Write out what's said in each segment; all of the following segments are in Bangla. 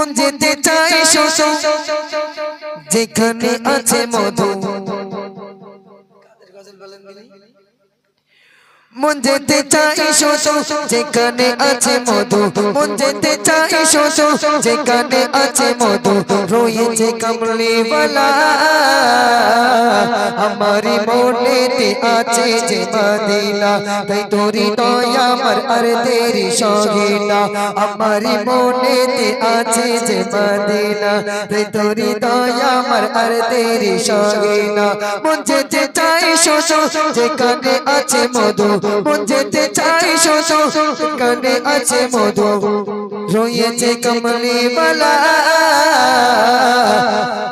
মন যেতে চাই যেখানে আছে মধু। মন যেতে চাই শোষো যেখানে আছে মধু, মন যেতে চাই শোষো যেখানে আছে মধু, রয়েছে কমলিওয়ালা। আমারি মনেতে আছে যে মদিনা তাই তোরি দয়া আমার আর তেরি সগিনা আমারি মনেতে আছে যে মদিনা তাই তোরি দয়া আমার আর তেরি সগিনা মন যেতে চাই শোষো যেখানে আছে মধু যেতে চাই শোষো কানে আছে মধু। রয়েছে কমলিওয়ালা।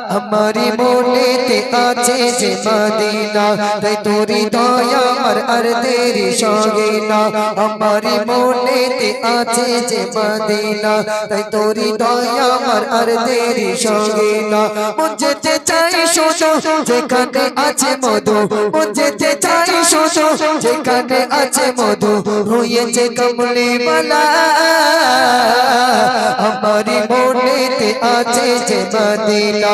আমারি মনেতে আছে যে মদিনা তাই তোরি দয়া আমার আর তেরি সঙ্গে না আমারি মনেতে আছে যে মদিনা তাই তোরি দয়া আমার আর তেরি সঙ্গে না মন যেতে চাই শোনো যেখানে আছে মধু মন যেতে চাই শোনো যেখানে আছে মধু রয়েছে কমলিওয়ালা আমারি মনেতে আছে যে মদিনা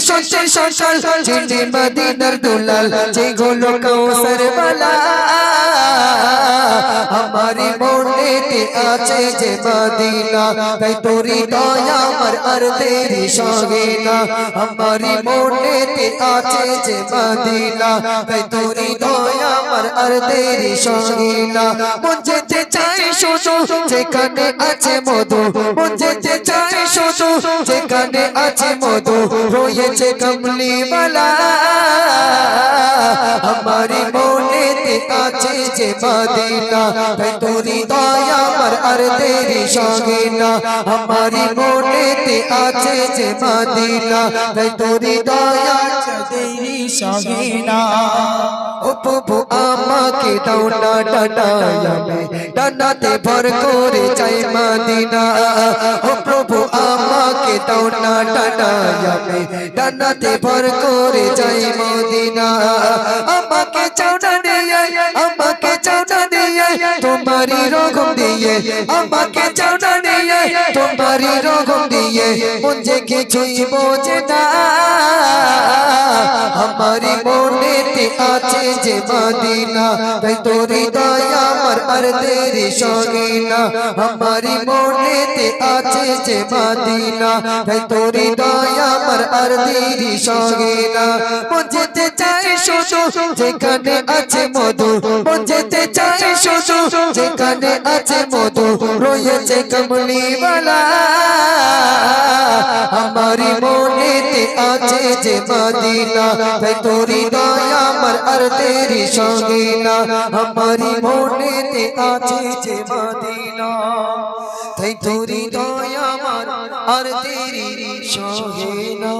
সত্যি সকাল যিনি মদিনার দুলাল যে গোলো কৌসর বালা আমারি মনেতে আছে যে মদিনা তাই তোরি দয়া আমার আর তেরি সঙ্গে না আমারি মনেতে আছে যে মদিনা তাই তোরি দয়া আমার আর তেরি সঙ্গে না মন যেতে চাই শোনো যেখানে আছে মধু মন যেতে চাই শোনো যেখানে আছে মধু রয়েছে কমলিওয়ালা আমারি মনেতে আছে যে মদিনা তাই তোরি দয়া আমার আর তেরি সঙ্গে না আমারি মনেতে আছে যে মদিনা তাই তোরি দয়া তেরি সঙ্গে না ও প্রভু আমাকে দাও না ডাটায়ামে ডানাতে ভর করে চাই মদিনা ও প্রভু আমাকে দাও না ডাটায়ামে ডানাতে ভর করে চাই মদিনা। আমাকে চাওনা দিয়ে, আমাকে চাওনা দিয়ে তোমারি রকম দিয়ে। আমাকে চাওনা দিয়ে তোমারি রকম দিয়ে। মন যে কিছুই বোঝে না। আমারি মনেতে আছে যে মদিনা। তাই তোরি দয়া আমার আর তেরি সঙ্গে না। আমারি মনেতে আছে যে মদিনা? তাই তোরি দয়া, আমার আর তেরি সঙ্গে না যেতে চাই শোনো যেখানে আছে মধু। যেতে চাই শোনো যেখানে আছে মধু। রয়েছে কমলিওয়ালা। আমারি মনেতে আছে যে মদিনা। তাই তোরি দয়া, আমার আর তেরি সঙ্গে না আমারি মনেতে আছে যে মদিনা। তাই তোরি দয়া আর তেরি সহে না।